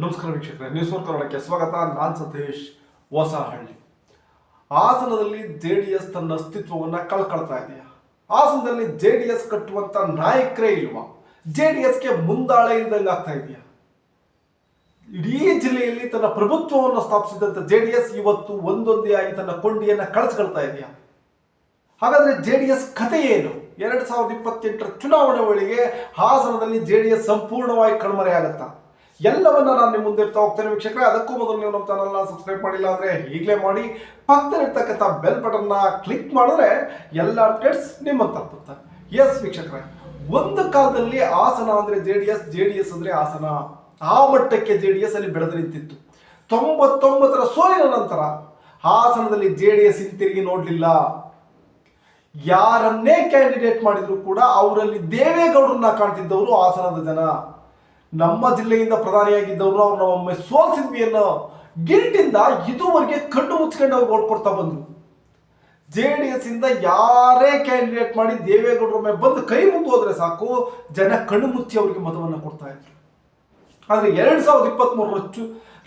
ನಮಸ್ಕಾರ ವೀಕ್ಷಕರೇ, news four ಕನ್ನಡಕ್ಕೆ ಸ್ವಾಗತ. ನಾನ್ ಸತೀಶ್ ಹೊಸಹಳ್ಳಿ. ಹಾಸನದಲ್ಲಿ ಜೆ ಡಿ ಎಸ್ ತನ್ನ ಅಸ್ತಿತ್ವವನ್ನು ಕಳ್ಕೊಳ್ತಾ ಇದೆಯಾ ಹಾಸನದಲ್ಲಿ ಜೆ ಡಿ ಎಸ್ ಕಟ್ಟುವಂತ ನಾಯಕರೇ ಇಲ್ವಾ? ಜೆ ಡಿ ಎಸ್ಗೆ ಮುಂದಾಳೆ ಇಲ್ದಂಗೆ ಆಗ್ತಾ ಇದೆಯಾ? ಇಡೀ ಜಿಲ್ಲೆಯಲ್ಲಿ ತನ್ನ ಪ್ರಭುತ್ವವನ್ನು ಸ್ಥಾಪಿಸಿದಂತ ಜೆ ಡಿ ಎಸ್ ಇವತ್ತು ಒಂದೊಂದೇ ಆಗಿ ತನ್ನ ಕೊಂಡಿಯನ್ನು ಕಳಿಸ್ಕೊಳ್ತಾ ಇದೆಯಾ? ಹಾಗಾದ್ರೆ ಜೆ ಡಿ ಎಸ್ ಕಥೆ ಏನು? ಎರಡ್ ಸಾವಿರದ ಇಪ್ಪತ್ತೆಂಟರ ಚುನಾವಣೆ ವೇಳೆಗೆ ಹಾಸನದಲ್ಲಿ ಜೆ ಡಿ ಎಸ್ ಸಂಪೂರ್ಣವಾಗಿ ಕಣ್ಮರೆಯಾಗತ್ತಾ? ಎಲ್ಲವನ್ನ ನಾನು ನಿಮ್ಮ ಮುಂದೆ ಇರ್ತಾ ಹೋಗ್ತೇನೆ ವೀಕ್ಷಕರೇ. ಅದಕ್ಕೂ ಮೊದಲು ನೀವು ನಮ್ಮ ಚಾನಲ್ನ ಸಬ್ಸ್ಕ್ರೈಬ್ ಮಾಡಿಲ್ಲ ಅಂದ್ರೆ ಈಗಲೇ ಮಾಡಿ. ಪಕ್ಕದಲ್ಲಿರ್ತಕ್ಕಂಥ ಬೆಲ್ ಬಟನ್ನ ಕ್ಲಿಕ್ ಮಾಡಿದ್ರೆ ಎಲ್ಲ ಅಪ್ಡೇಟ್ಸ್ ನಿಮ್ಮ ತಪ್ಪುತ್ತೆ ಎಸ್ ವೀಕ್ಷಕರೇ, ಒಂದು ಕಾಲದಲ್ಲಿ ಆಸನ ಅಂದ್ರೆ J D S, J D S ಅಂದ್ರೆ ಆಸನ. ಆ ಮಟ್ಟಕ್ಕೆ ಜೆ ಡಿ ಎಸ್ ಅಲ್ಲಿ ಬೆಳೆದು ನಿಂತಿತ್ತು. ತೊಂಬತ್ತೊಂಬತ್ತರ ಸೋಲಿನ ನಂತರ ಹಾಸನದಲ್ಲಿ ಜೆ ಡಿ ಎಸ್ ಹಿಂತಿರುಗಿ ನೋಡಲಿಲ್ಲ. ಯಾರನ್ನೇ ಕ್ಯಾಂಡಿಡೇಟ್ ಮಾಡಿದ್ರು ಕೂಡ ಅವರಲ್ಲಿ ದೇವೇಗೌಡರನ್ನ ಕಾಣ್ತಿದ್ದವರು ಹಾಸನದ ಜನ. ನಮ್ಮ ಜಿಲ್ಲೆಯಿಂದ ಪ್ರಧಾನಿಯಾಗಿದ್ದವರು ಅವ್ರನ್ನ ಒಮ್ಮೆ ಸೋಲ್ಸಿದ್ವಿ ಅನ್ನೋ ಗಿಲ್ಟಿಂದ ಇದುವರೆಗೆ ಕಣ್ಣು ಮುಚ್ಕೊಂಡು ಅವ್ರು ಓಟ್ ಕೊಡ್ತಾ ಬಂದ್ರು. ಜೆ ಡಿ ಎಸ್ ಇಂದ ಯಾರೇ ಕ್ಯಾಂಡಿಡೇಟ್ ಮಾಡಿ ದೇವೇಗೌಡರ ಮೇಲೆ ಬಂದು ಕೈ ಮುತ್ತು ಹೋದ್ರೆ ಸಾಕು, ಜನ ಕಣ್ಣು ಮುಚ್ಚಿ ಅವರಿಗೆ ಮತವನ್ನು ಕೊಡ್ತಾ ಇದ್ರು. ಆದರೆ ಎರಡು ಸಾವಿರದ ಇಪ್ಪತ್ತ್ ಮೂರರಷ್ಟು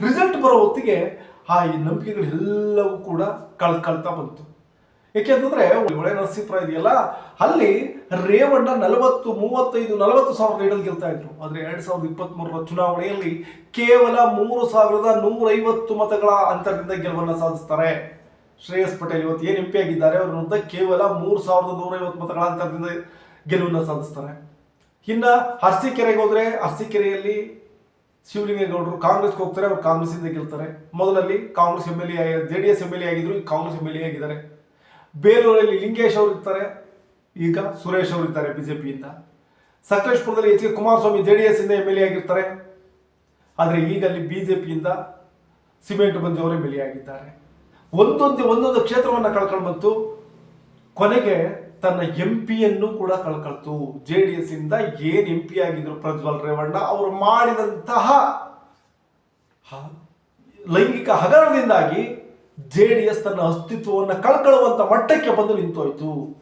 ರಿಸಲ್ಟ್ ಬರೋ ಹೊತ್ತಿಗೆ ಆ ಈ ನಂಬಿಕೆಗಳೆಲ್ಲವೂ ಕೂಡ ಕಳ್ಕೊಳ್ತಾ ಬಂತು. ಏಕೆಂತಂದ್ರೆ ಒಳ್ಳೆ ನರಸೀಪುರ ಇದೆಯಲ್ಲ, ಅಲ್ಲಿ ರೇವಣ್ಣ ನಲವತ್ತು, ಮೂವತ್ತೈದು, ನಲವತ್ತು ಸಾವಿರ ಲೀಡಲ್ಲಿ ಗೆಲ್ತಾ ಇದ್ರು. ಆದ್ರೆ ಎರಡ್ ಸಾವಿರದ ಇಪ್ಪತ್ತ್ ಮೂರರ ಚುನಾವಣೆಯಲ್ಲಿ ಕೇವಲ ಮೂರು ಸಾವಿರದ ನೂರೈವತ್ತು ಮತಗಳ ಅಂತರದಿಂದ ಗೆಲುವನ್ನು ಸಾಧಿಸ್ತಾರೆ. ಶ್ರೇಯಸ್ ಪಟೇಲ್ ಇವತ್ತು ಏನು ಎಂಪಿ ಆಗಿದ್ದಾರೆ ಅವ್ರ ವಿರುದ್ಧ ಕೇವಲ ಮೂರು ಸಾವಿರದ ನೂರೈವತ್ತು ಮತಗಳ ಅಂತರದಿಂದ ಗೆಲುವನ್ನು ಸಾಧಿಸ್ತಾರೆ. ಇನ್ನ ಅರ್ಸಿಕೆರೆಗೆ ಹೋದ್ರೆ, ಅರ್ಸಿಕೆರೆಯಲ್ಲಿ ಶಿವಲಿಂಗೇಗೌಡರು ಕಾಂಗ್ರೆಸ್ಗೆ ಹೋಗ್ತಾರೆ, ಅವ್ರು ಕಾಂಗ್ರೆಸ್ಸಿಂದ ಗೆಲ್ತಾರೆ. ಮೊದಲಲ್ಲಿ Congress M L A J D S M L A ಆಗಿದ್ರು ಕಾಂಗ್ರೆಸ್ ಎಂ ಎಲ್ ಎ ಆಗಿದ್ದಾರೆ. ಬೇಲೂರಲ್ಲಿ ಲಿಂಗೇಶ್ ಅವರು ಇರ್ತಾರೆ, ಈಗ ಸುರೇಶ್ ಅವರು ಇರ್ತಾರೆ ಬಿಜೆಪಿಯಿಂದ. ಸಕಲೇಶ್ಪುರದಲ್ಲಿ H K Kumaraswamy J D S ಇಂದ ಎಂ ಎಲ್ ಎ ಆಗಿರ್ತಾರೆ. ಆದರೆ ಈಗ ಅಲ್ಲಿ ಬಿಜೆಪಿಯಿಂದ ಸಿಮೆಂಟ್ ಮಂಜು ಅವರು ಎಂ ಎಲ್ ಎ ಆಗಿದ್ದಾರೆ. ಒಂದೊಂದು ಒಂದೊಂದು ಕ್ಷೇತ್ರವನ್ನು ಕಳ್ಕೊಂಡು ಬಂತು. ಕೊನೆಗೆ ತನ್ನ ಎಂ ಪಿಯನ್ನು ಕೂಡ ಕಳ್ಕೊಳ್ತು. ಜೆ ಡಿ ಎಸ್ ಇಂದ ಏನ್ ಎಂ ಪಿ ಆಗಿದ್ರು ಪ್ರಜ್ವಲ್ ರೇವಣ್ಣ ಅವರು ಮಾಡಿದಂತಹ ಲೈಂಗಿಕ ಹಗರಣದಿಂದಾಗಿ ಜೆ ಡಿ ಎಸ್ ತನ್ನ ಅಸ್ತಿತ್ವವನ್ನು ಕಳ್ಕೊಳ್ಳುವಂಥ ಮಟ್ಟಕ್ಕೆ ಬಂದು ನಿಂತೋಯ್ತು.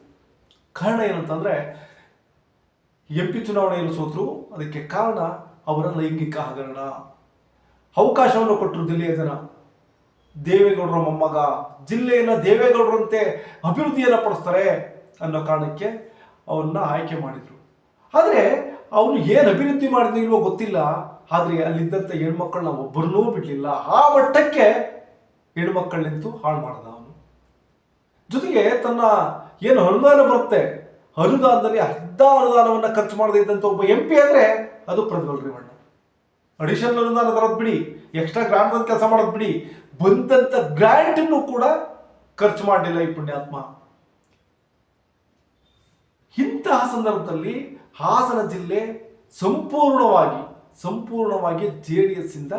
ಕಾರಣ ಏನಂತಂದ್ರೆ, ಎಂ ಪಿ ಚುನಾವಣೆಯಲ್ಲಿ ಸೋತರು, ಅದಕ್ಕೆ ಕಾರಣ ಅವರ ಲೈಂಗಿಕ ಹಗರಣ. ಅವಕಾಶವನ್ನು ಕೊಟ್ಟರು ಜಿಲ್ಲೆಯ ಜನ. ದೇವೇಗೌಡರ ಮೊಮ್ಮಗ ಜಿಲ್ಲೆಯನ್ನು ದೇವೇಗೌಡರಂತೆ ಅಭಿವೃದ್ಧಿಯನ್ನು ಪಡಿಸ್ತಾರೆ ಅನ್ನೋ ಕಾರಣಕ್ಕೆ ಅವನ್ನ ಆಯ್ಕೆ ಮಾಡಿದ್ರು. ಆದರೆ ಅವನು ಏನು ಅಭಿವೃದ್ಧಿ ಮಾಡಿದ್ನೋ ಇಲ್ವೋ ಗೊತ್ತಿಲ್ಲ. ಆದರೆ ಅಲ್ಲಿದ್ದಂಥ ಹೆಣ್ಮಕ್ಳನ್ನ ಒಬ್ಬರನ್ನೂ ಬಿಡಲಿಲ್ಲ. ಆ ಮಟ್ಟಕ್ಕೆ ಹೆಣ್ಮಕ್ಕಳು ನಿಂತು ಹಾಳು ಮಾಡಿದ ಅವನು. ಜೊತೆಗೆ ತನ್ನ ಏನು ಅನುದಾನ ಬರುತ್ತೆ? ಅನುದಾನದಲ್ಲಿ ಅರ್ಧ ಅನುದಾನವನ್ನು ಖರ್ಚು ಮಾಡದೇ ಇದ್ದಂಥ ಒಬ್ಬ ಎಂ ಪಿ ಅಂದರೆ ಅದು ಪ್ರಜ್ವಲ್ ರೇವಣ್ಣ ಅಡಿಷನಲ್ ಅನುದಾನ ತರೋದು ಬಿಡಿ ಎಕ್ಸ್ಟ್ರಾ ಗ್ರಾಂಟ್ ಅಂತ ಕೆಲಸ ಮಾಡೋದು ಬಿಡಿ ಬಂದಂಥ ಗ್ರಾಂಟ್ ಕೂಡ ಖರ್ಚು ಮಾಡಲಿಲ್ಲ ಈ ಪುಣ್ಯಾತ್ಮ. ಇಂತಹ ಸಂದರ್ಭದಲ್ಲಿ ಹಾಸನ ಜಿಲ್ಲೆ ಸಂಪೂರ್ಣವಾಗಿ ಸಂಪೂರ್ಣವಾಗಿ ಜೆ ಡಿ ಎಸ್ ಇಂದ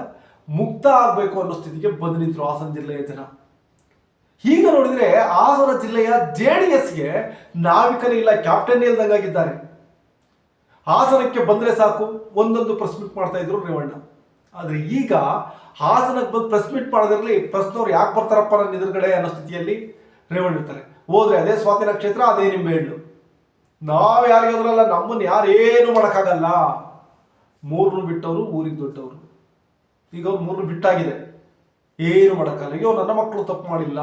ಮುಕ್ತ ಆಗಬೇಕು ಅನ್ನೋ ಸ್ಥಿತಿಗೆ ಬಂದು ನಿಂತರು ಹಾಸನ ಜಿಲ್ಲೆಯ ಜನ. ಈಗ ನೋಡಿದ್ರೆ ಹಾಸನ ಜಿಲ್ಲೆಯ ಜೆ ಡಿ ಎಸ್ಗೆ ನಾವಿಕನೇ ಇಲ್ಲ ಕ್ಯಾಪ್ಟನ್ ಇಲ್ದಂಗಾಗಿದ್ದಾರೆ. ಹಾಸನಕ್ಕೆ ಬಂದ್ರೆ ಸಾಕು, ಒಂದೊಂದು ಪ್ರೆಸ್ ಮೀಟ್ ಮಾಡ್ತಾ ಇದ್ರು ರೇವಣ್ಣ. ಆದರೆ ಈಗ ಹಾಸನಕ್ಕೆ ಬಂದು ಪ್ರೆಸ್ ಮೀಟ್ ಮಾಡೋದ್ರಲ್ಲಿ ಪ್ರೆಸ್ನವ್ರು ಯಾಕೆ ಬರ್ತಾರಪ್ಪ ನನ್ನ ಎದುರುಗಡೆ ಅನ್ನೋ ಸ್ಥಿತಿಯಲ್ಲಿ ರೇವಣ್ಣ ಇರ್ತಾರೆ. ಹೋದ್ರೆ ಅದೇ ಸ್ವಾತಿ ನಕ್ಷತ್ರ ಅದೇ ನಿಮ್ಮ ಹೇಳು ನಾವು ಯಾರಿಗಾದ್ರಲ್ಲ ನಮ್ಮನ್ನ ಯಾರೇನು ಮಾಡೋಕ್ಕಾಗಲ್ಲ. ಮೂರನ್ನು ಬಿಟ್ಟವರು, ಊರಿಗೆ ದೊಡ್ಡವರು. ಈಗ ಅವ್ರು ಮೂರು ಬಿಟ್ಟಾಗಿದೆ. ಏನು ಮಾಡೋಕ್ಕಲ್ಲ ಅಯ್ಯೋ, ನನ್ನ ಮಕ್ಕಳು ತಪ್ಪು ಮಾಡಿಲ್ಲ.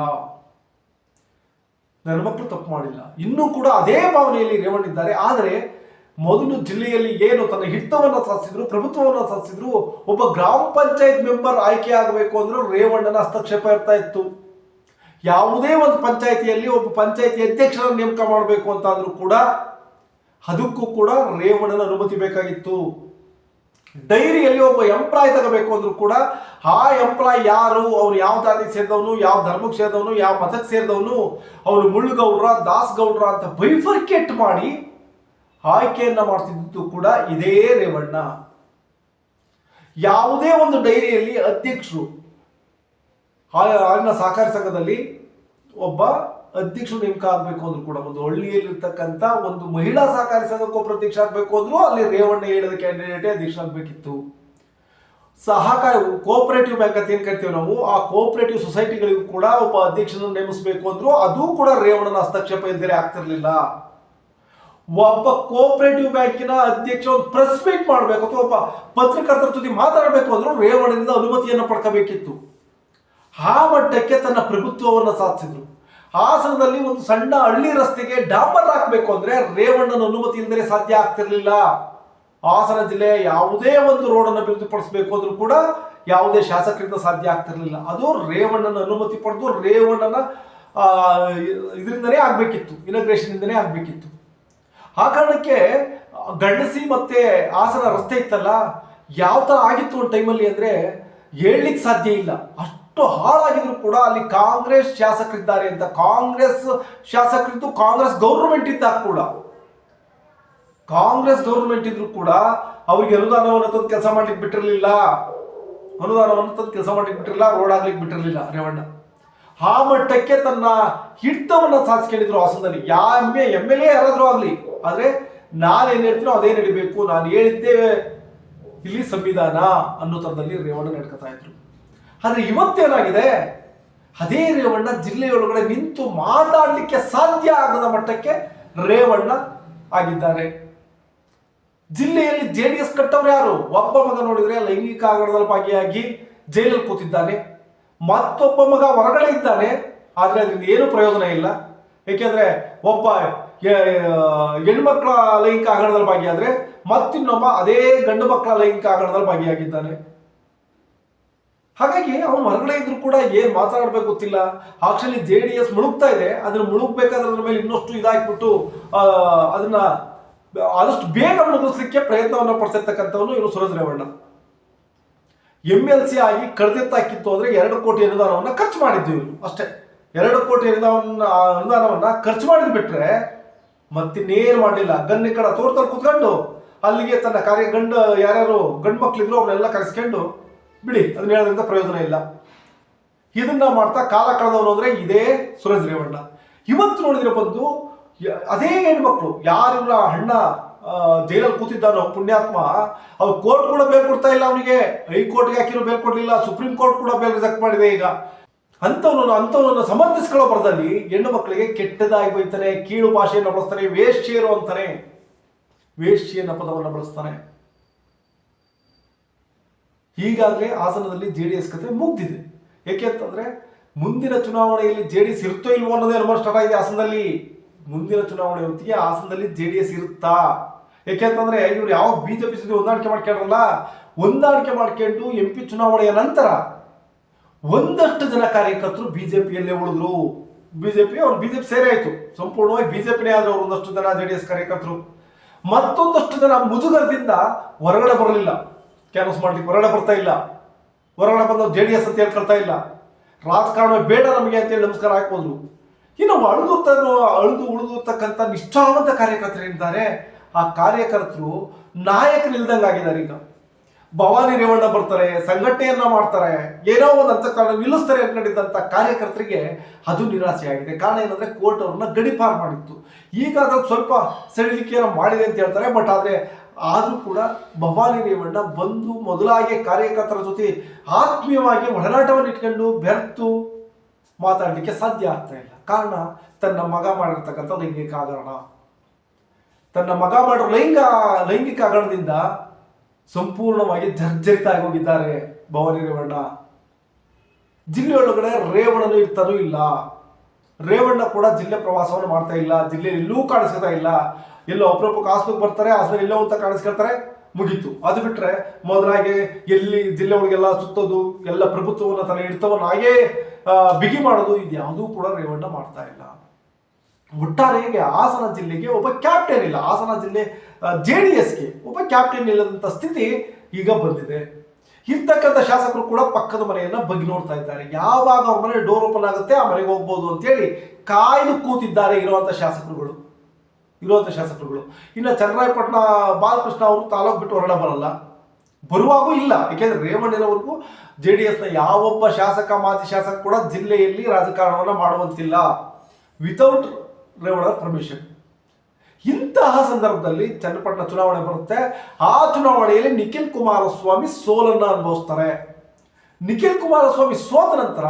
ನನ್ನ ಮಕ್ಕಳು ತಪ್ಪು ಮಾಡಿಲ್ಲ. ಇನ್ನೂ ಕೂಡ ಅದೇ ಭಾವನೆಯಲ್ಲಿ ರೇವಣ್ಣಿದ್ದಾರೆ ಆದರೆ, ಮೊದಲು ಜಿಲ್ಲೆಯಲ್ಲಿ ಏನು ತನ್ನ ಹಿಡಿತವನ್ನ ಸಾಧಿಸಿದ್ರು, ಪ್ರಭುತ್ವವನ್ನು ಸಾಧಿಸಿದ್ರು, ಒಬ್ಬ ಗ್ರಾಮ ಪಂಚಾಯತ್ ಮೆಂಬರ್ ಆಯ್ಕೆ ಆಗಬೇಕು ಅಂದ್ರೆ ರೇವಣ್ಣನ ಹಸ್ತಕ್ಷೇಪ ಇರ್ತಾ ಇತ್ತು. ಯಾವುದೇ ಒಂದು ಪಂಚಾಯತಿಯಲ್ಲಿ ಒಬ್ಬ ಪಂಚಾಯತಿ ಅಧ್ಯಕ್ಷರನ್ನು ನೇಮಕ ಮಾಡಬೇಕು ಅಂತ ಅಂದ್ರೂ ಕೂಡ, ಅದಕ್ಕೂ ಕೂಡ ರೇವಣ್ಣನ ಅನುಮತಿ ಬೇಕಾಗಿತ್ತು. ಡೈರಿಯಲ್ಲಿ ಒಬ್ಬ ಎಂಪ್ಲಾಯ್ ತಗೋಬೇಕು ಅಂದ್ರೂ ಕೂಡ ಆ ಎಂಪ್ಲಾಯ್ ಯಾರು, ಅವ್ರು ಯಾವ ಜಾತಿಗೆ ಸೇರಿದವನು, ಯಾವ ಧರ್ಮಕ್ಕೆ ಸೇರಿದವನು, ಯಾವ ಮತಕ್ಕೆ ಸೇರಿದವನು, ಅವರು ಮುಳ್ಳುಗೌಡ್ರ, ದಾಸಗೌಡ್ರ ಅಂತ ಬೈಫರ್ಕೇಟ್ ಮಾಡಿ ಆಯ್ಕೆಯನ್ನ ಮಾಡ್ತಿದ್ದು ಕೂಡ ಇದೇ ರೇವಣ್ಣ. ಯಾವುದೇ ಒಂದು ಡೈರಿಯಲ್ಲಿ ಅಧ್ಯಕ್ಷರು ಹಾಲಿನ ಸಹಕಾರಿ ಸಂಘದಲ್ಲಿ ಒಬ್ಬ ಅಧ್ಯಕ್ಷರು ನೇಮಕ ಆಗಬೇಕು ಅಂದ್ರು ಕೂಡ ಒಂದು ಹಳ್ಳಿಯಲ್ಲಿರ್ತಕ್ಕಂಥ ಒಂದು ಮಹಿಳಾ ಸಹಕಾರಿ ಸಂಘಕ್ಕೂ ಪ್ರತ್ಯಕ್ಷ ಆಗಬೇಕು ಅಂದ್ರೂ, ಅಲ್ಲಿ ರೇವಣ್ಣ ಹೇಳಿದ ಕ್ಯಾಂಡಿಡೇಟೇ ಅಧ್ಯಕ್ಷ ಆಗಬೇಕಿತ್ತು. ಸಹಕಾರ ಕೋಆಪರೇಟಿವ್ ಬ್ಯಾಂಕ್ ಅಂತ ಏನ್ ಕರಿತೀವಿ ನಾವು, ಆ ಕೋಆಪರೇಟಿವ್ ಸೊಸೈಟಿಗಳಿಗೂ ಕೂಡ ಒಬ್ಬ ಅಧ್ಯಕ್ಷರನ್ನು ನೇಮಿಸಬೇಕು ಅಂದ್ರು, ಅದು ಕೂಡ ರೇವಣ್ಣನ ಹಸ್ತಕ್ಷೇಪ ಇಲ್ಲದೆ ಆಗ್ತಿರ್ಲಿಲ್ಲ. ಒಬ್ಬ ಕೋಆಪರೇಟಿವ್ ಬ್ಯಾಂಕಿನ ಅಧ್ಯಕ್ಷ ಒಂದು ಪ್ರೆಸ್ ಮೀಟ್ ಮಾಡಬೇಕು ಅಥವಾ ಒಬ್ಬ ಪತ್ರಕರ್ತರ ಜೊತೆ ಮಾತಾಡಬೇಕು ಅಂದ್ರೂ, ರೇವಣ್ಣನಿಂದ ಅನುಮತಿಯನ್ನು ಪಡ್ಕೋಬೇಕಿತ್ತು. ಆ ಮಟ್ಟಕ್ಕೆ ತನ್ನ ಪ್ರಭುತ್ವವನ್ನು ಸಾಧಿಸಿದ್ರು. ಹಾಸನದಲ್ಲಿ ಒಂದು ಸಣ್ಣ ಹಳ್ಳಿ ರಸ್ತೆಗೆ ಡಾಂಬರ್ ಹಾಕಬೇಕು ಅಂದ್ರೆ ರೇವಣ್ಣನ ಅನುಮತಿ ಇಲ್ಲದೆ ಸಾಧ್ಯ ಆಗ್ತಿರ್ಲಿಲ್ಲ. ಹಾಸನ ಜಿಲ್ಲೆ ಯಾವುದೇ ಒಂದು ರೋಡನ್ನು ಅಭಿವೃದ್ಧಿಪಡಿಸಬೇಕು ಅಂದ್ರೂ ಕೂಡ ಯಾವುದೇ ಶಾಸಕರಿಂದ ಸಾಧ್ಯ ಆಗ್ತಿರ್ಲಿಲ್ಲ. ಅದು ರೇವಣ್ಣನ ಅನುಮತಿ ಪಡೆದು ರೇವಣ್ಣನ ಇದರಿಂದನೇ ಆಗ್ಬೇಕಿತ್ತು ಇನಾಗ್ರೇಷನ್ ಇಂದನೇ ಆಗ್ಬೇಕಿತ್ತು. ಆ ಕಾರಣಕ್ಕೆ ಗಂಡಸಿ ಮತ್ತೆ ಹಾಸನ ರಸ್ತೆ ಇತ್ತಲ್ಲ ಯಾವ ತರ ಆಗಿತ್ತು ಒಂದು ಟೈಮಲ್ಲಿ ಅಂದ್ರೆ ಹೇಳಲಿಕ್ಕೆ ಸಾಧ್ಯ ಇಲ್ಲ. ಅಷ್ಟು ಹಾಳಾಗಿದ್ರು ಕೂಡ ಅಲ್ಲಿ ಕಾಂಗ್ರೆಸ್ ಶಾಸಕರಿದ್ದಾರೆ ಅಂತ ಕಾಂಗ್ರೆಸ್ ಶಾಸಕರಿದ್ದು ಕಾಂಗ್ರೆಸ್ ಗೌರ್ಮೆಂಟ್ ಇದ್ದಾಗ ಕೂಡ. ಕಾಂಗ್ರೆಸ್ ಗೌರ್ಮೆಂಟ್ ಇದ್ರು ಕೂಡ ಅವ್ರಿಗೆ ಅನುದಾನವನ್ನು ತಂದು ಕೆಲಸ ಮಾಡ್ಲಿಕ್ಕೆ ಬಿಟ್ಟಿರಲಿಲ್ಲ. ಅನುದಾನವನ್ನು ತಂದು ಕೆಲಸ ಮಾಡ್ಲಿಕ್ಕೆ ಬಿಟ್ಟಿರಲಿಲ್ಲ ರೋಡ್ ಆಗ್ಲಿಕ್ಕೆ ಬಿಟ್ಟಿರಲಿಲ್ಲ ರೇವಣ್ಣ. ಆ ಮಟ್ಟಕ್ಕೆ ತನ್ನ ಹಿಡಿತವನ್ನ ಸಾಧಿಸ್ಕೊಂಡಿದ್ರು ಹಾಸನದಲ್ಲಿ. ಯಾವ ಎಂ ಎಲ್ ಎ ಯಾರಾದ್ರೂ ಆಗ್ಲಿ. ಆದ್ರೆ ನಾನೇನ್ ಹೇಳ್ತೀನೋ ಅದೇ ನಡಿಬೇಕು. ನಾನು ಹೇಳಿದ್ದೆ ಇಲ್ಲಿ ಸಂವಿಧಾನ ಅನ್ನೋ ತರದಲ್ಲಿ ರೇವಣ್ಣ ನಡ್ಕೊತಾ ಇದ್ರು. ಆದ್ರೆ ಇವತ್ತೇನಾಗಿದೆ? ಅದೇ ರೇವಣ್ಣ ಜಿಲ್ಲೆಯೊಳಗಡೆ ನಿಂತು ಮಾತಾಡಲಿಕ್ಕೆ ಸಾಧ್ಯ ಆಗದ ಮಟ್ಟಕ್ಕೆ ರೇವಣ್ಣ ಆಗಿದ್ದಾರೆ. ಜಿಲ್ಲೆಯಲ್ಲಿ ಜೆ ಡಿ ಎಸ್ ಕಟ್ಟವ್ರು ಯಾರು? ಒಬ್ಬ ಮಗ ನೋಡಿದ್ರೆ ಲೈಂಗಿಕ ಆಗಣದಲ್ಲಿ ಭಾಗಿಯಾಗಿ ಜೈಲಲ್ಲಿ ಕೂತಿದ್ದಾನೆ. ಮತ್ತೊಬ್ಬ ಮಗ ಹೊರಗಡೆ ಇದ್ದಾನೆ. ಆದರೆ ಅದರಿಂದ ಏನು ಪ್ರಯೋಜನ ಇಲ್ಲ. ಏಕೆಂದ್ರೆ ಒಬ್ಬ ಹೆಣ್ಮಕ್ಳ ಲೈಂಗಿಕ ಹಗರಣದಲ್ಲಿ ಭಾಗಿಯಾದ್ರೆ ಮತ್ತಿನ್ನೊಬ್ಬ ಅದೇ ಗಂಡು ಮಕ್ಕಳ ಲೈಂಗಿಕ ಆಗಣದಲ್ಲಿ ಭಾಗಿಯಾಗಿದ್ದಾನೆ. ಹಾಗಾಗಿ ಅವನು ಹೊರಗಡೆ ಇದ್ರು ಕೂಡ ಏನ್ ಮಾತಾಡ್ಬೇಕು ಗೊತ್ತಿಲ್ಲ. ಆಕ್ಚುಲಿ ಜೆ ಡಿ ಎಸ್ ಮುಳುಗ್ತಾ ಇದೆ. ಅದನ್ನ ಮುಳುಗ್ಬೇಕಾದ್ರೆ ಅದ್ರ ಮೇಲೆ ಇನ್ನಷ್ಟು ಇದಾಗ್ಬಿಟ್ಟು ಅದನ್ನ ಆದಷ್ಟು ಬೇಗ ಮುಳುಗಿಸ್ಲಿಕ್ಕೆ ಪ್ರಯತ್ನವನ್ನ ಪಡ್ತಿರ್ತಕ್ಕಂಥವನು ಇವನು Suresh Revanna. M L C ಆಗಿ ಕಳೆದಿತ್ತಾಕಿತ್ತು ಅಂದ್ರೆ ಎರಡು ಕೋಟಿ ಅನುದಾನವನ್ನ ಖರ್ಚು ಮಾಡಿದ್ದು ಇವರು ಅಷ್ಟೇ. ಎರಡು ಕೋಟಿ ಅನುದಾನವನ್ನ ಅನುದಾನವನ್ನ ಖರ್ಚು ಮಾಡಿದ್ ಬಿಟ್ರೆ ಮತ್ತಿನ್ನೇನು ಮಾಡಲಿಲ್ಲ. ಗನ್ನಿ ಕಡೆ ತೋರ್ತಾರೆ ಕುತ್ಕೊಂಡು, ಅಲ್ಲಿಗೆ ತನ್ನ ಕಾರ್ಯ ಗಂಡು ಯಾರ್ಯಾರು ಗಂಡು ಮಕ್ಳಿದ್ರು ಅವನ್ನೆಲ್ಲ ಕರೆಸ್ಕೊಂಡು ಬಿಡಿ, ಅದನ್ನ ಹೇಳೋದ್ರಿಂದ ಪ್ರಯೋಜನ ಇಲ್ಲ. ಇದನ್ನ ಮಾಡ್ತಾ ಕಾಲ ಕಳೆದವನು ಅಂದ್ರೆ ಇದೇ ಸುರೇಶ್ ರೇವಣ್ಣ. ಇವತ್ತು ನೋಡಿದ್ರೆ ಬಂದು ಅದೇ ಹೆಣ್ಮಕ್ಳು ಯಾರಿವ್ರ ಅಣ್ಣ ಜೈಲಲ್ಲಿ ಕೂತಿದ್ದಾನೋ ಪುಣ್ಯಾತ್ಮ, ಅವ್ರು ಕೋರ್ಟ್ ಕೂಡ ಬೇಲ್ ಕೊಡ್ತಾ ಇಲ್ಲ ಅವನಿಗೆ. ಹೈಕೋರ್ಟ್ಗೆ ಹಾಕಿರೋ ಬೇಲ್ ಕೊಡಲಿಲ್ಲ, ಸುಪ್ರೀಂ ಕೋರ್ಟ್ ಕೂಡ ಬೇಲ್ ರಿಜೆಕ್ಟ್ ಮಾಡಿದೆ ಈಗ. ಅಂಥವನನ್ನು ಅಂಥವನನ್ನು ಸಮರ್ಥಿಸ್ಕೊಳ್ಳೋ ಬರದಲ್ಲಿ ಹೆಣ್ಣು ಮಕ್ಕಳಿಗೆ ಕೆಟ್ಟದಾಗಿ ಬೈತಾನೆ, ಕೀಳು ಭಾಷೆಯನ್ನು ಬಳಸ್ತಾನೆ ವೇಷ್ಯರು ಅಂತಾನೆ. ವೇಷ್ಯ ಪದವನ್ನು ಬಳಸ್ತಾನೆ. ಈಗಾಗಲೇ ಹಾಸನದಲ್ಲಿ ಜೆ ಡಿ ಎಸ್ ಕತೆ ಮುಗ್ದಿದೆ. ಏಕೆ ಅಂತಂದ್ರೆ ಮುಂದಿನ ಚುನಾವಣೆಯಲ್ಲಿ ಜೆ ಡಿ ಎಸ್ ಇರುತ್ತೋ ಇಲ್ವೋ ಅನ್ನೋದೇ ಅನುಮಾನ ಸ್ಟಾರ್ಟ್ ಆಗಿದೆ ಹಾಸನದಲ್ಲಿ. ಮುಂದಿನ ಚುನಾವಣೆ ಹೊತ್ತಿಗೆ ಹಾಸನದಲ್ಲಿ ಜೆ ಡಿ ಎಸ್ ಇರುತ್ತಾ? ಯಾಕೆ ಅಂತಂದ್ರೆ ಇವ್ರು ಯಾವ ಬಿಜೆಪಿ ಜೊತೆ ಹೊಂದಾಣಿಕೆ ಮಾಡ್ಕೊಂಡ್ರಲ್ಲ, ಹೊಂದಾಣಿಕೆ ಮಾಡ್ಕೊಂಡು ಎಂ ಪಿ ಚುನಾವಣೆಯ ನಂತರ ಒಂದಷ್ಟು ಜನ ಕಾರ್ಯಕರ್ತರು ಬಿಜೆಪಿಯಲ್ಲೇ ಉಳಿದ್ರು. ಬಿಜೆಪಿ ಅವ್ರು ಬಿಜೆಪಿ ಸೇರಿ ಆಯ್ತು. ಸಂಪೂರ್ಣವಾಗಿ ಬಿಜೆಪಿನೇ ಆದ್ರೆ ಅವ್ರು ಒಂದಷ್ಟು ಜನ ಜೆ ಡಿ ಎಸ್ ಕಾರ್ಯಕರ್ತರು. ಮತ್ತೊಂದಷ್ಟು ಜನ ಮುಜುಗರದಿಂದ ಹೊರಗಡೆ ಬರಲಿಲ್ಲ. ಕ್ಯಾನ್ವಸ್ ಮಾಡ್ಲಿಕ್ಕೆ ಹೊರಗಡೆ ಬರ್ತಾ ಇಲ್ಲ. ಹೊರಗಡೆ ಬಂದು ಜೆ ಡಿ ಎಸ್ ಅಂತ ಹೇಳ್ಕೊಳ್ತಾ ಇಲ್ಲ. ರಾಜಕಾರಣ ಬೇಡ ನಮಗೆ ಅಂತೇಳಿ ನಮಸ್ಕಾರ ಹಾಕೋದ್ರು ಇನ್ನು ಅಳಿದು ಅಳಿದು ಉಳಿದಿರ್ತಕ್ಕಂಥ ನಿಷ್ಠಾವಂತ ಕಾರ್ಯಕರ್ತರು ಇದ್ದಾರೆ ಆ ಕಾರ್ಯಕರ್ತರು ನಾಯಕರಿಲ್ದಂಗಾಗಿದ್ದಾರೆ ಈಗ. ಭವಾನಿ ರೇವಣ್ಣ ಬರ್ತಾರೆ, ಸಂಘಟನೆಯನ್ನ ಮಾಡ್ತಾರೆ, ಏನೋ ಒಂದು ಅಂತ ಕಾರಣ ನಿಲ್ಲಿಸ್ತಾರೆ ಅನ್ಕೊಂಡಿದ್ದಂಥ ಕಾರ್ಯಕರ್ತರಿಗೆ ಅದು ನಿರಾಸೆ ಆಗಿದೆ. ಕಾರಣ ಏನಂದ್ರೆ ಕೋರ್ಟ್ ಅವ್ರನ್ನ ಗಡಿಪಾರು ಮಾಡಿತ್ತು. ಈಗ ಅದ್ರಲ್ಲಿ ಸ್ವಲ್ಪ ಸಡಿಲಿಕೆ ಏನೋ ಮಾಡಿದೆ ಅಂತ ಹೇಳ್ತಾರೆ, ಬಟ್ ಆದ್ರೆ ಆದ್ರೂ ಕೂಡ ಭವಾನಿ ರೇವಣ್ಣ ಬಂದು ಮೊದಲಾಗಿ ಕಾರ್ಯಕರ್ತರ ಜೊತೆ ಆತ್ಮೀಯವಾಗಿ ಒಡನಾಟವನ್ನು ಇಟ್ಕೊಂಡು ಬೆರೆತು ಮಾತಾಡಲಿಕ್ಕೆ ಸಾಧ್ಯ ಆಗ್ತಾ ಇಲ್ಲ. ಕಾರಣ, ತನ್ನ ಮಗ ಮಾಡಿರ್ತಕ್ಕಂಥ ಲೈಂಗಿಕ ಹಗರಣ ತನ್ನ ಮಗ ಮಾಡಿರೋ ಲೈಂಗ, ಲೈಂಗಿಕ ಹಗರಣದಿಂದ ಸಂಪೂರ್ಣವಾಗಿ ಜರ್ಜರಿತ ಆಗಿ ಹೋಗಿದ್ದಾರೆ ಭವಾನಿ ರೇವಣ್ಣ. ಜಿಲ್ಲೆಯೊಳಗಡೆ ರೇವಣ್ಣನು ಇರ್ತಾನೂ ಇಲ್ಲ. ರೇವಣ್ಣ ಕೂಡ ಜಿಲ್ಲೆ ಪ್ರವಾಸವನ್ನು ಮಾಡ್ತಾ ಇಲ್ಲ. ಜಿಲ್ಲೆಯಲ್ಲಿ ಇಲ್ಲೂ ಕಾಣಿಸ್ತಾ ಇಲ್ಲ. ಎಲ್ಲೋ ಅಪರೂಪಕ್ಕೆ ಹಾಸ್ಪಿಟಲ್ ಬರ್ತಾರೆ, ಹಾಸ್ಪಿಟಲ್ ಎಲ್ಲೋ ಅಂತ ಕಾಣಿಸ್ಕೊಳ್ತಾರೆ, ಮುಗೀತು. ಅದು ಬಿಟ್ರೆ ಮೊದಲಾಗಿ ಎಲ್ಲಿ ಜಿಲ್ಲೆ ಒಳಗೆಲ್ಲ ಸುತ್ತೋದು, ಎಲ್ಲ ಪ್ರಭುತ್ವವನ್ನು ತಲೆ ಹಿಡಿತವನ್ನು ಹಾಗೇ ಬಿಗಿ ಮಾಡೋದು ಇದು ಯಾವುದೂ ಕೂಡ ರೇವಣ್ಣ ಮಾಡ್ತಾ ಇಲ್ಲ. ಒಟ್ಟಾರೆಯಾಗಿ ಹಾಸನ ಜಿಲ್ಲೆಗೆ ಒಬ್ಬ ಕ್ಯಾಪ್ಟನ್ ಇಲ್ಲ. ಹಾಸನ ಜಿಲ್ಲೆ ಜೆ ಡಿ ಎಸ್ಗೆ ಒಬ್ಬ ಕ್ಯಾಪ್ಟನ್ ಇಲ್ಲದಂಥ ಸ್ಥಿತಿ ಈಗ ಬಂದಿದೆ. ಇರ್ತಕ್ಕಂಥ ಶಾಸಕರು ಕೂಡ ಪಕ್ಕದ ಮನೆಯನ್ನ ಬಗ್ಗಿ ನೋಡ್ತಾ ಇದ್ದಾರೆ. ಯಾವಾಗ ಅವ್ರ ಮನೆ ಡೋರ್ ಓಪನ್ ಆಗುತ್ತೆ ಆ ಮನೆಗೆ ಹೋಗ್ಬೋದು ಅಂತೇಳಿ ಕಾಯ್ದು ಕೂತಿದ್ದಾರೆ ಇರುವಂತ ಶಾಸಕರುಗಳು. ಇರುವಂತ ಶಾಸಕರುಗಳು. ಇನ್ನು ಚನ್ನರಾಯಪಟ್ಟಣ, ಬಾಲಕೃಷ್ಣ ಅವರು ತಾಲೂಕು ಬಿಟ್ಟು ಹೊರಡ ಬರಲ್ಲ. ಬರುವಾಗೂ ಇಲ್ಲ. ಯಾಕೆಂದ್ರೆ ರೇವಣ್ಣನವರೆಗೂ ಜೆ ಡಿ ಎಸ್ನ ಯಾವೊಬ್ಬ ಶಾಸಕ, ಮಾಜಿ ಶಾಸಕ ಕೂಡ ಜಿಲ್ಲೆಯಲ್ಲಿ ರಾಜಕಾರಣವನ್ನು ಮಾಡುವಂತಿಲ್ಲ. ವಿತೌಟ್ ರೇವಣ್ಣ ಪರ್ಮಿಷನ್ ಇಂತಹ ಸಂದರ್ಭದಲ್ಲಿ ಚನ್ನಪಟ್ಟಣ ಚುನಾವಣೆ ಬರುತ್ತೆ. ಆ ಚುನಾವಣೆಯಲ್ಲಿ ನಿಖಿಲ್ ಕುಮಾರಸ್ವಾಮಿ ಸೋಲನ್ನ ಅನುಭವಿಸ್ತಾರೆ. ನಿಖಿಲ್ ಕುಮಾರಸ್ವಾಮಿ ಸೋತ ನಂತರ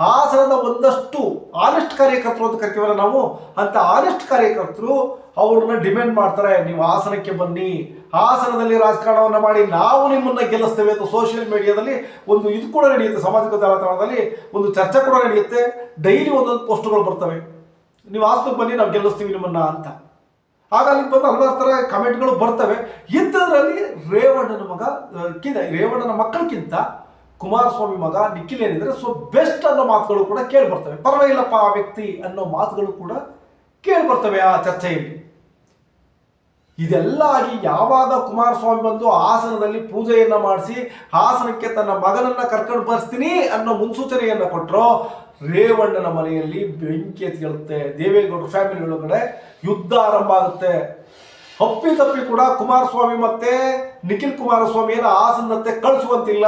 ಹಾಸನದ ಒಂದಷ್ಟು ಆನೆಸ್ಟ್ ಕಾರ್ಯಕರ್ತರು ಅಂತ ಕರಿತೀವಲ್ಲ ನಾವು, ಅಂತ ಆನೆಸ್ಟ್ ಕಾರ್ಯಕರ್ತರು ಅವ್ರನ್ನ ಡಿಮ್ಯಾಂಡ್ ಮಾಡ್ತಾರೆ, ನೀವು ಹಾಸನಕ್ಕೆ ಬನ್ನಿ, ಹಾಸನದಲ್ಲಿ ರಾಜಕಾರಣವನ್ನ ಮಾಡಿ, ನಾವು ನಿಮ್ಮನ್ನ ಗೆಲ್ಲಿಸ್ತೇವೆ ಅಂತ ಸೋಷಿಯಲ್ ಮೀಡಿಯಾದಲ್ಲಿ ಒಂದು ಇದು ಕೂಡ ನಡೆಯುತ್ತೆ, ಸಾಮಾಜಿಕ ಜಾಲತಾಣದಲ್ಲಿ ಒಂದು ಚರ್ಚೆ ಕೂಡ ನಡೆಯುತ್ತೆ ಡೈಲಿ ಒಂದೊಂದು ಪೋಸ್ಟ್ಗಳು ಬರ್ತವೆ. ನೀವು ಹಾಸನಕ್ಕೆ ಬನ್ನಿ, ನಾವು ಗೆಲ್ಲಿಸ್ತೀವಿ ನಿಮ್ಮನ್ನ ಅಂತ. ಆಗ ಅಲ್ಲಿ ಬಂದು ಹಲವಾರು ಥರ ಕಮೆಂಟ್ಗಳು ಬರ್ತವೆ. ಇಂಥದ್ರಲ್ಲಿ ರೇವಣ್ಣನ ಮಗ ರೇವಣ್ಣನ ಮಕ್ಕಳಿಗಿಂತ ಕುಮಾರಸ್ವಾಮಿ ಮಗ, ನಿಖಿಲ್ ಏನಿದ್ರೆ ಸೊ ಬೆಸ್ಟ್ ಅನ್ನೋ ಮಾತುಗಳು ಕೂಡ ಕೇಳಿ ಬರ್ತವೆ ಪರವಾಗಿಲ್ಲಪ್ಪ ಆ ವ್ಯಕ್ತಿ ಅನ್ನೋ ಮಾತುಗಳು ಕೂಡ ಕೇಳಿ ಬರ್ತವೆ ಆ ಚರ್ಚೆಯಲ್ಲಿ. ಇದೆಲ್ಲ ಆಗಿ ಯಾವಾಗ ಕುಮಾರಸ್ವಾಮಿ ಬಂದು ಹಾಸನದಲ್ಲಿ ಪೂಜೆಯನ್ನ ಮಾಡಿಸಿ, ಹಾಸನಕ್ಕೆ ತನ್ನ ಮಗನನ್ನ ಕರ್ಕೊಂಡು ಬರ್ತೀನಿ ಅನ್ನೋ ಮುನ್ಸೂಚನೆಯನ್ನ ಕೊಟ್ಟರು ರೇವಣ್ಣನ ಮನೆಯಲ್ಲಿ ಬೆಂಕಿ ಎತ್ಕೊಳ್ಳುತ್ತೆ ದೇವೇಗೌಡರ ಫ್ಯಾಮಿಲಿ ಒಳಗಡೆ ಯುದ್ಧ ಆರಂಭ ಆಗುತ್ತೆ. ಅಪ್ಪಿ ತಪ್ಪಿ ಕೂಡ ಕುಮಾರಸ್ವಾಮಿ ಮತ್ತೆ ನಿಖಿಲ್ ಕುಮಾರಸ್ವಾಮಿಯನ್ನ ಹಾಸನದಂತೆ ಕಳಿಸುವಂತಿಲ್ಲ.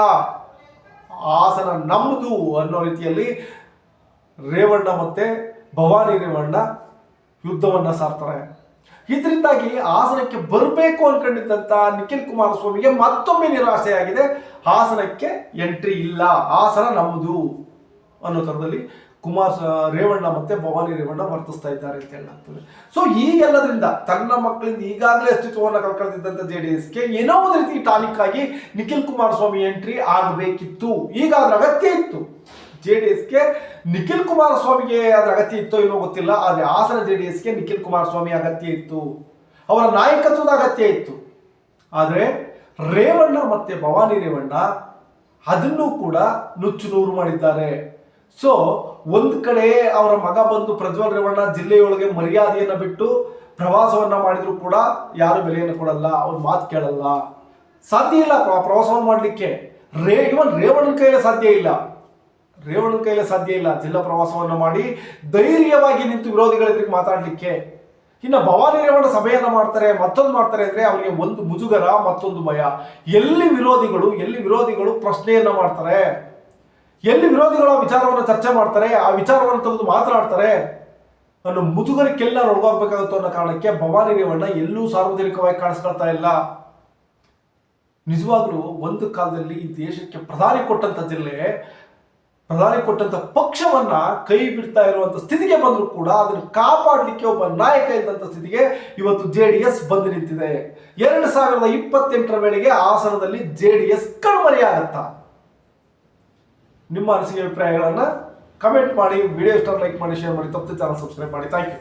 ಹಾಸನ ನಮ್ಮದು ಅನ್ನೋ ರೀತಿಯಲ್ಲಿ ರೇವಣ್ಣ ಮತ್ತೆ ಭವಾನಿ ರೇವಣ್ಣ ಯುದ್ಧವನ್ನ ಸಾರ್ತಾರೆ. ಇದರಿಂದಾಗಿ ಹಾಸನಕ್ಕೆ ಬರಬೇಕು ಅನ್ಕೊಂಡಿದ್ದಂತ ನಿಖಿಲ್ ಕುಮಾರಸ್ವಾಮಿಗೆ ಮತ್ತೊಮ್ಮೆ ನಿರಾಸೆಯಾಗಿದೆ. ಹಾಸನಕ್ಕೆ ಎಂಟ್ರಿ ಇಲ್ಲ. ಹಾಸನ ನಮ್ಮದು ಅನ್ನೋ ಥರದಲ್ಲಿ ಕುಮಾರ್ ರೇವಣ್ಣ ಮತ್ತೆ ಭವಾನಿ ರೇವಣ್ಣ ವರ್ತಿಸ್ತಾ ಇದ್ದಾರೆ ಅಂತ ಹೇಳಲಾಗ್ತದೆ. ಸೊ ಎಲ್ಲದರಿಂದ ತನ್ನ ಮಕ್ಕಳಿಂದ ಈಗಾಗಲೇ ಅಸ್ತಿತ್ವವನ್ನು ಕಳ್ಕೊಳ್ತಿದ್ದಂಥ ಜೆ ಡಿ ಎಸ್ಗೆ ಏನೋ ಒಂದು ರೀತಿ ಟಾನಿಕ್ ಆಗಿ ನಿಖಿಲ್ ಕುಮಾರಸ್ವಾಮಿ ಎಂಟ್ರಿ ಆಗಬೇಕಿತ್ತು. ಈಗ ಅದರ ಅಗತ್ಯ ಇತ್ತು. ಜೆ ಡಿ ಎಸ್ಗೆ ನಿಖಿಲ್ ಕುಮಾರಸ್ವಾಮಿಗೆ ಅದರ ಅಗತ್ಯ ಇತ್ತೋ ಏನೋ ಗೊತ್ತಿಲ್ಲ, ಆದರೆ ಹಾಸನ ಜೆ ಡಿ ಎಸ್ಗೆ ನಿಖಿಲ್ ಕುಮಾರಸ್ವಾಮಿ ಅಗತ್ಯ ಇತ್ತು. ಅವರ ನಾಯಕತ್ವದ ಅಗತ್ಯ ಇತ್ತು. ಆದರೆ ರೇವಣ್ಣ ಮತ್ತೆ ಭವಾನಿ ರೇವಣ್ಣ ಅದನ್ನು ಕೂಡ ನುಚ್ಚು ನೂರು ಮಾಡಿದ್ದಾರೆ. ಸೊ ಒಂದ್ ಕಡೆ ಅವರ ಮಗ ಬಂದು ಪ್ರಜ್ವಲ್ ರೇವಣ್ಣ ಜಿಲ್ಲೆಯೊಳಗೆ ಮರ್ಯಾದೆಯನ್ನ ಬಿಟ್ಟು ಪ್ರವಾಸವನ್ನ ಮಾಡಿದ್ರು ಕೂಡ ಯಾರು ಬೆಲೆಯನ್ನು ಕೊಡಲ್ಲ, ಅವ್ರ ಮಾತು ಕೇಳಲ್ಲ. ಸಾಧ್ಯ ಇಲ್ಲ ಪ್ರ- ಪ್ರವಾಸವನ್ನು ಮಾಡಲಿಕ್ಕೆ. ರೇ ಇವನ್ ರೇವಣ್ಣನ ಕೈಲೇ ಸಾಧ್ಯ ಇಲ್ಲ. ರೇವಣ್ಣನ ಕೈಯಲ್ಲಿ ಸಾಧ್ಯ ಇಲ್ಲ ಜಿಲ್ಲಾ ಪ್ರವಾಸವನ್ನು ಮಾಡಿ ಧೈರ್ಯವಾಗಿ ನಿಂತು ವಿರೋಧಿಗಳ ಎದುರಿಗೆ ಮಾತಾಡಲಿಕ್ಕೆ. ಇನ್ನು ಭವಾನಿ ರೇವಣ್ಣ ಸಭೆಯನ್ನು ಮಾಡ್ತಾರೆ, ಮತ್ತೊಂದು ಮಾಡ್ತಾರೆ ಅಂದರೆ ಅವರಿಗೆ ಒಂದು ಮುಜುಗರ, ಮತ್ತೊಂದು ಭಯ. ಎಲ್ಲಿ ವಿರೋಧಿಗಳು ಎಲ್ಲಿ ವಿರೋಧಿಗಳು ಪ್ರಶ್ನೆಯನ್ನು ಮಾಡ್ತಾರೆ? ಎಲ್ಲಿ ವಿರೋಧಿಗಳು ವಿಚಾರವನ್ನು ಚರ್ಚೆ ಮಾಡ್ತಾರೆ, ಆ ವಿಚಾರವನ್ನು ತೆಗೆದು ಮಾತನಾಡ್ತಾರೆ, ಅನ್ನೋ ಮುಜುಗರಕ್ಕೆಲ್ಲ ಒಳಗಾಗಬೇಕಾಗುತ್ತೋ ಅನ್ನೋ ಕಾರಣಕ್ಕೆ ಭವಾನಿ ರೇವಣ್ಣ ಎಲ್ಲೂ ಸಾರ್ವಜನಿಕವಾಗಿ ಕಾಣಿಸ್ಕೊಳ್ತಾ ಇಲ್ಲ. ನಿಜವಾಗ್ಲೂ ಒಂದು ಕಾಲದಲ್ಲಿ ಈ ದೇಶಕ್ಕೆ ಪ್ರಧಾನಿ ಕೊಟ್ಟಂತ ಜಿಲ್ಲೆ, ಪ್ರಧಾನಿ ಕೊಟ್ಟಂತ ಪಕ್ಷವನ್ನ ಕೈ ಬಿಡ್ತಾ ಇರುವಂತ ಸ್ಥಿತಿಗೆ ಬಂದರೂ ಕೂಡ ಅದನ್ನು ಕಾಪಾಡಲಿಕ್ಕೆ ಒಬ್ಬ ನಾಯಕ ಇದ್ದಂತ ಸ್ಥಿತಿಗೆ ಇವತ್ತು ಜೆ ಡಿ ಎಸ್ ಬಂದು ನಿಂತಿದೆ. ಎರಡು ಸಾವಿರದ ಇಪ್ಪತ್ತೆಂಟರ ವೇಳೆಗೆ ಹಾಸನದಲ್ಲಿ ಜೆ ಡಿ ಎಸ್ ಕಣ್ಮರೆಯಾಗತ್ತಾ. ನಿಮ್ಮ ಅನಿಸಿಕೆ ಅಭಿಪ್ರಾಯಗಳನ್ನು ಕಮೆಂಟ್ ಮಾಡಿ ವಿಡಿಯೋ ಇಷ್ಟ ಲೈಕ್ ಮಾಡಿ ಶೇರ್ ಮಾಡಿ ತಪ್ಪು ಚಾನಲ್ ಸಬ್ಸ್ಕ್ರೈಬ್ ಮಾಡಿ. Thank you